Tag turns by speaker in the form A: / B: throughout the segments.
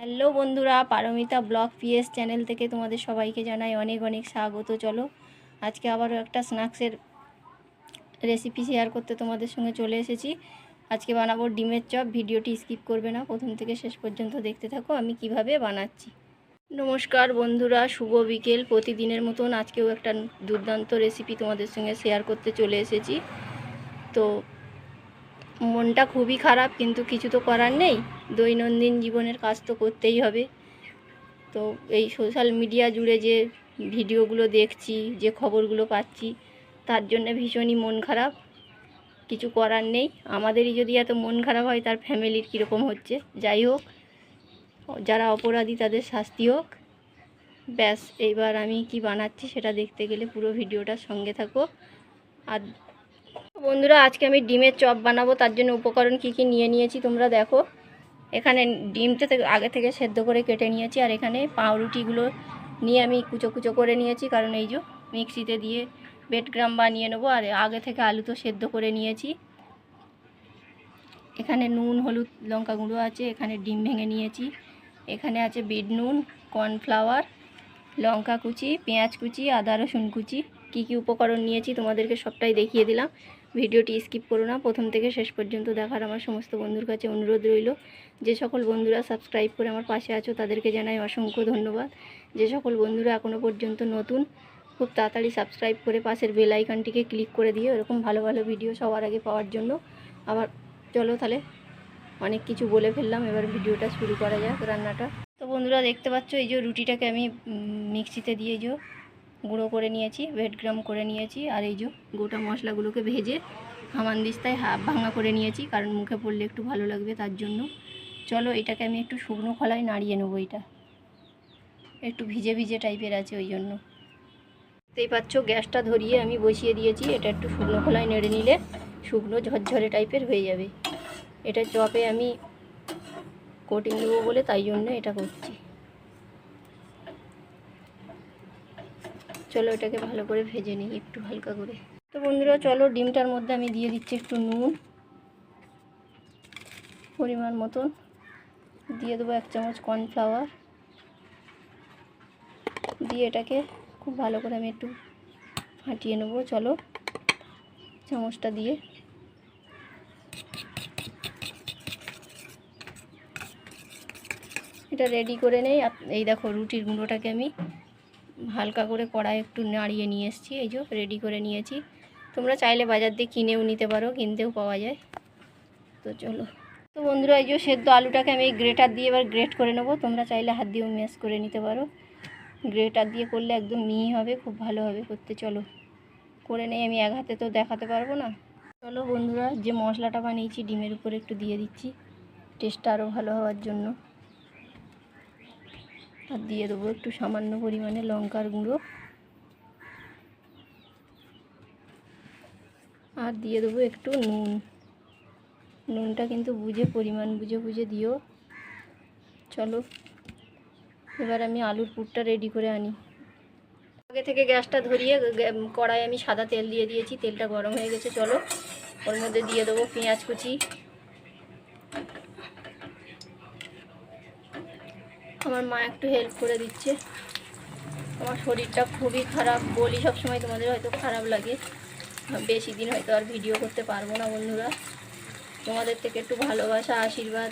A: Hello বন্ধুরা, Paromita blog PS channel থেকে তোমাদের সবাইকে জানাই অনেক অনেক স্বাগত। চলো, আজকে আবারও একটা স্ন্যাক্সের রেসিপি শেয়ার করতে তোমাদের সঙ্গে চলে এসেছি। আজকে বানাবো ডিমের চপ, ভিডিওটি স্কিপ করবে না, প্রথম থেকে শেষ পর্যন্ত দেখতে থাকো, আমি কীভাবে বানাচ্ছি। নমস্কার বন্ধুরা, শুভ বিকেল। প্রতিদিনের মতন আজকেও একটা দুর্দান্ত রেসিপি তোমাদের সঙ্গে শেয়ার করতে চলে এসেছি। তো মনটা খুবই খারাপ, কিন্তু কিছু তো করার নেই। দৈনন্দিন জীবনের কাজ তো করতেই হবে। তো এই সোশ্যাল মিডিয়া জুড়ে যে ভিডিওগুলো দেখছি, যে খবরগুলো পাচ্ছি, তার জন্য ভীষণই মন খারাপ। কিছু করার নেই। আমাদেরই যদি এত মন খারাপ হয়, তার ফ্যামিলির কীরকম হচ্ছে? যাই হোক, যারা অপরাধী, তাদের শাস্তি হোক। ব্যাস, এইবার আমি কি বানাচ্ছি সেটা দেখতে গেলে পুরো ভিডিওটার সঙ্গে থাকো। আর বন্ধুরা, আজকে আমি ডিমের চপ বানাবো। তার জন্য উপকরণ কি কি নিয়ে নিয়েছি তোমরা দেখো। এখানে ডিমটা থেকে আগে থেকে সেদ্ধ করে কেটে নিয়েছি, আর এখানে পাউরুটিগুলো নিয়ে আমি কুচো কুচো করে নিয়েছি। কারণ এই যে মিক্সিতে দিয়ে বেড গ্রাম বানিয়ে নেব, আর আগে থেকে আলু তো সেদ্ধ করে নিয়েছি। এখানে নুন, হলুদ, লঙ্কা গুঁড়ো আছে, এখানে ডিম ভেঙে নিয়েছি। এখানে আছে বিট নুন, কর্নফ্লাওয়ার, লঙ্কা কুচি, পেঁয়াজ কুচি, আদা রসুন কুচি। কী কী উপকরণ নিয়েছি তোমাদেরকে সবটাই দেখিয়ে দিলাম। ভিডিওটি স্কিপ করো না। প্রথম থেকে শেষ পর্যন্ত দেখার আমার সমস্ত বন্ধুর কাছে অনুরোধ রইল। যে সকল বন্ধুরা সাবস্ক্রাইব করে আমার পাশে আছো, তাদেরকে জানাই অসংখ্য ধন্যবাদ। যে সকল বন্ধুরা এখনও পর্যন্ত নতুন, খুব তাড়াতাড়ি সাবস্ক্রাইব করে পাশের বেল আইকনটিকে ক্লিক করে দিয়ে এরকম ভালো ভালো ভিডিও সবার আগে পাওয়ার জন্য। আবার চলো তাহলে অনেক কিছু বলে ফেললাম। এবার ভিডিওটা শুরু করা যাক রান্নাটা। তো বন্ধুরা দেখতে পাচ্ছ, এই যে রুটিটাকে আমি মিক্সিতে দিয়ে যে গুঁড়ো করে নিয়েছি ভেট গ্রাম করে নিয়েছি, আর এই যে গোটা মশলাগুলোকে ভেজে হামানদিস্তায় হাফ ভাঙা করে নিয়েছি, কারণ মুখে পড়লে একটু ভালো লাগবে তার জন্য। চলো এটাকে আমি একটু শুকনো খোলায় নাড়িয়ে নেব এটা। একটু ভিজে ভিজে টাইপের আছে ওই জন্য। দেখতেই পাচ্ছ, গ্যাসটা ধরিয়ে আমি বসিয়ে দিয়েছি, এটা একটু শুকনো খোলায় নেড়ে নিলে শুকনো ঝরঝরে টাইপের হয়ে যাবে। এটা চপে আমি কোটিং দেবো বলে তাই জন্য এটা করছি। চলো এটাকে ভালো করে ভেজে নিই, একটু হালকা করে। তো বন্ধুরা, চলো ডিমটার মধ্যে আমি দিয়ে দিচ্ছি একটু নুন, পরিমাণ মতন। দিয়ে দেবো এক চামচ কর্নফ্লাওয়ার। দিয়ে এটাকে খুব ভালো করে আমি একটু ফাটিয়ে নেব, চলো চামচটা দিয়ে। এটা রেডি করে নেই। এই দেখো রুটির গুঁড়োটাকে আমি হালকা করে কড়াই একটু নাড়িয়ে নিয়ে এসেছি, এই যে রেডি করে নিয়েছি। তোমরা চাইলে বাজার দিয়ে কিনেও নিতে পারো, কিনতেও পাওয়া যায়। তো চলো। তো বন্ধুরা, এই যে সেদ্ধ আলুটাকে আমি গ্রেটার দিয়ে এবার গ্রেট করে নেব। তোমরা চাইলে হাত দিয়েও ম্যাশ করে নিতে পারো। গ্রেটার দিয়ে করলে একদম মিহি হবে, খুব ভালো হবে করতে। চলো। করে নেই, আমি এক হাতে তো দেখাতে পারব না। চলো বন্ধুরা, যে মশলাটা বানিয়েছি, ডিমের উপরে একটু দিয়ে দিচ্ছি। টেস্টটা আরও ভালো হওয়ার জন্য। আর দিয়ে দেবো একটু সামান্য পরিমাণে লঙ্কার গুঁড়ো। আর দিয়ে দেবো একটু নুন। নুনটা কিন্তু বুঝে, পরিমাণ বুঝে বুঝে দিও। চলো, এবার আমি আলুর পুরটা রেডি করে আনি। আগে থেকে গ্যাসটা ধরিয়ে কড়াই আমি সাদা তেল দিয়ে দিয়েছি, তেলটা গরম হয়ে গেছে, চলো। ওর মধ্যে দিয়ে দেবো পেঁয়াজ কুচি। আমার মা একটু হেল্প করে দিচ্ছে। আমার শরীরটা খুবই খারাপ বলি সব সময় তোমাদের হয়তো খারাপ লাগে। বেশি দিন হয়তো আর ভিডিও করতে পারব না বন্ধুরা। তোমাদের থেকে একটু ভালোবাসা, আশীর্বাদ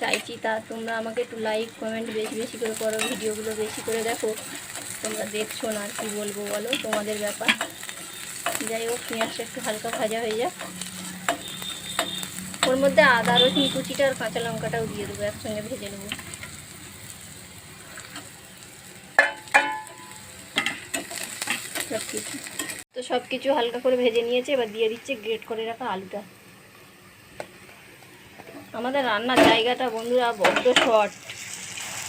A: চাইছি। তা তোমরা আমাকে একটু লাইক কমেন্ট বেশি বেশি করে করো ভিডিওগুলো বেশি করে দেখো। তোমরা দেখছ না কি বলব বলো, তোমাদের ব্যাপার। যাই হোক, পেঁয়াজটা একটু হালকা ভাজা হয়ে যাক। ওর মধ্যে আদা রসুন কুচিটা আর কাঁচা লঙ্কাটাও দিয়ে দেবো, একসঙ্গে ভেজে নেব। তো সব কিছু হালকা করে ভেজে নিয়েছে, এবার দিয়ে দিচ্ছে গ্রেট করে রাখা আলুটা। আমাদের রান্নার জায়গাটা বন্ধুরা বড্ড শর্ট।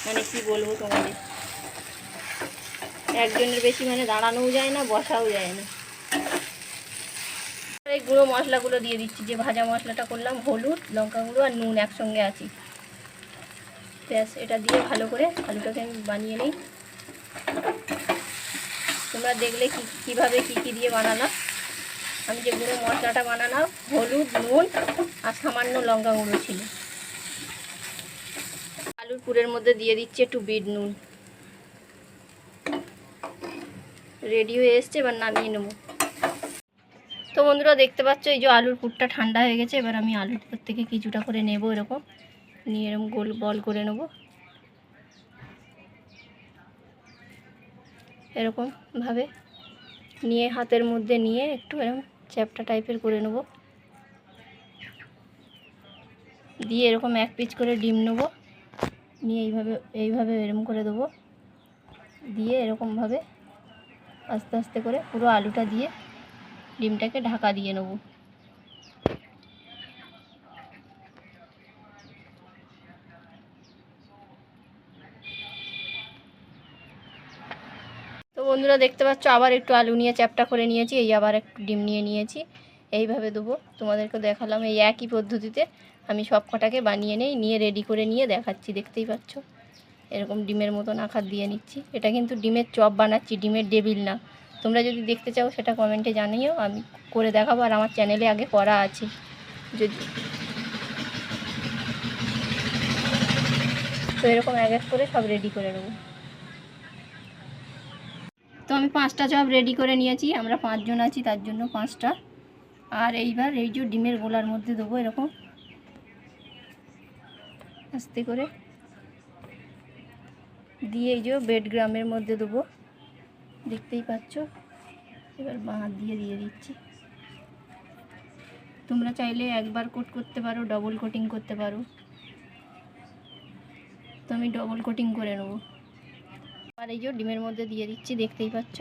A: মানে কি বলব তোমাদের? একজনের বেশি মানে দাঁড়ানোও যায় না, বসাও যায় না। এই গুঁড়ো মশলাগুলো দিয়ে দিচ্ছি, যে ভাজা মশলাটা করলাম, হলুদ, লঙ্কা গুঁড়ো আর নুন একসঙ্গে আছি। ব্যাস, এটা দিয়ে ভালো করে আলুটাকে আমি বানিয়ে নিই। তোমরা দেখলে কি, কীভাবে কী কী দিয়ে বানালাম আমি যে গুঁড়ো মশলাটা বানালাম, হলুদ, নুন আর সামান্য লঙ্কা গুঁড়ো ছিল। আলুর পুরের মধ্যে দিয়ে দিচ্ছি একটু বিট নুন। রেডি হয়ে এসছে, এবার নামিয়ে নেব। তো বন্ধুরা, দেখতে পাচ্ছ, এই যে আলুর পুরটা ঠান্ডা হয়ে গেছে, এবার আমি আলুর পুর থেকে কিছুটা করে নেব এরকম। নিয়ে এরকম গোল বল করে নেব। এরকম ভাবে নিয়ে হাতের মধ্যে নিয়ে একটু এরকম চ্যাপটা টাইপের করে নেব। দিয়ে এরকম এক পিচ করে ডিম নেব। নিয়ে এইভাবে এইভাবে এরকম করে দেবো। দিয়ে এরকমভাবে আস্তে আস্তে করে পুরো আলুটা দিয়ে ডিমটাকে ঢাকা দিয়ে নেব তো বন্ধুরা দেখতে পাচ্ছ, আবার একটু আলু নিয়ে চ্যাপটা করে নিয়েছি, এই আবার একটু ডিম নিয়ে নিয়েছি। এইভাবে দেবো, তোমাদেরকে দেখালাম এই একই পদ্ধতিতে। আমি সব কটাকে বানিয়ে নেই, নিয়ে রেডি করে নিয়ে দেখাচ্ছি, দেখতেই পাচ্ছ। এরকম ডিমের মতন আকার দিয়ে নিচ্ছি। এটা কিন্তু ডিমের চপ বানাচ্ছি, ডিমের ডেবিল না। তোমরা যদি দেখতে চাও, সেটা কমেন্টে জানিও, আমি করে দেখাবো, আর আমার চ্যানেলে আগে করা আছে। যদি তো এরকম এক এক করে সব রেডি করে নেব। আমি পাঁচটা চপ রেডি করে নিয়েছি, আমরা পাঁচজন আছি, তার জন্য পাঁচটা। আর এইবার এই যে ডিমের গোলার মধ্যে দেবো এরকম। আস্তে করে। দিয়ে এই যে বেড গ্রামের মধ্যে দেবো। দেখতেই পাচ্ছ? এবার বাঁ দিয়ে দিয়ে দিচ্ছি। তোমরা চাইলে একবার কোট করতে পারো ডবল কোটিং করতে পারো। তো আমি ডবল কোটিং করে নেব। আর এই যে ডিমের মধ্যে দিয়ে দিচ্ছি, দেখতেই পাচ্ছ।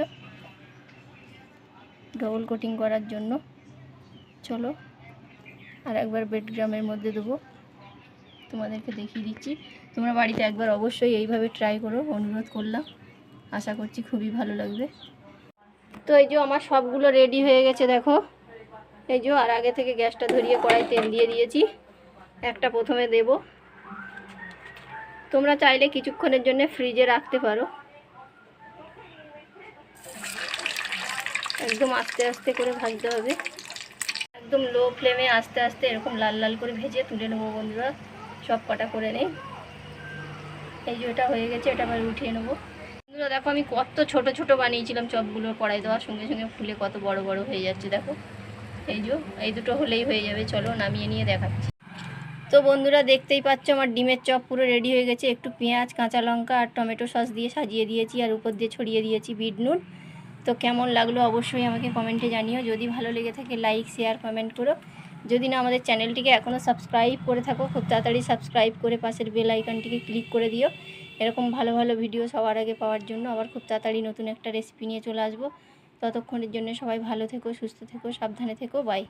A: ডবল কোটিং করার জন্য। চলো আর একবার বেড গ্রামের মধ্যে দেবো। তোমাদেরকে দেখিয়ে দিচ্ছি। তোমরা বাড়িতে একবার অবশ্যই এইভাবে ট্রাই করো, অনুরোধ করলাম। আশা করছি খুবই ভালো লাগবে। তো এই যে আমার সবগুলো রেডি হয়ে গেছে, দেখো। এই যে আর আগে থেকে গ্যাসটা ধরিয়ে কড়াই তেল দিয়ে দিয়েছি। একটা প্রথমে দেব। তোমরা চাইলে কিছুক্ষণের জন্য ফ্রিজে রাখতে পারো। একদম আস্তে আস্তে করে ভাজতে হবে। একদম লো ফ্লেমে আস্তে আস্তে এরকম লাল লাল করে ভেজে তুলে নেব বন্ধুরা। সব কটা করে নেই। এই যে এটা হয়ে গেছে, এটা আবার উঠিয়ে নেব। বন্ধুরা, দেখো আমি কত ছোট ছোট বানিয়েছিলাম চপগুলো কড়াই দেওয়ার সঙ্গে সঙ্গে ফুলে কত বড় বড় হয়ে যাচ্ছে, দেখো। এই যে, এই দুটো হলেই হয়ে যাবে, চলো নামিয়ে নিয়ে দেখাচ্ছি। তো বন্ধুরা, দেখতেই পাচ্ছ আমার ডিমের চপ পুরো রেডি হয়ে গেছে। একটু পেঁয়াজ, কাঁচা লঙ্কা আর টমেটো সস দিয়ে সাজিয়ে দিয়েছি আর উপর দিয়ে ছড়িয়ে দিয়েছি বিট নুন। তো কেমন লাগল অবশ্যই আমাকে কমেন্টে জানিও। যদি ভালো লেগে থাকে লাইক শেয়ার কমেন্ট করো। যদি না, আমাদের চ্যানেলটিকে এখনও সাবস্ক্রাইব করে থাকো, খুব তাড়াতাড়ি সাবস্ক্রাইব করে পাশের বেল আইকনটিকে ক্লিক করে দিও। এরকম ভালো ভালো ভিডিও সবার আগে পাওয়ার জন্য আবার খুব তাড়াতাড়ি নতুন একটা রেসিপি নিয়ে চলে আসব। ততক্ষণের জন্য সবাই ভালো থেকো, সুস্থ থেকো, সাবধানে থেকো বাই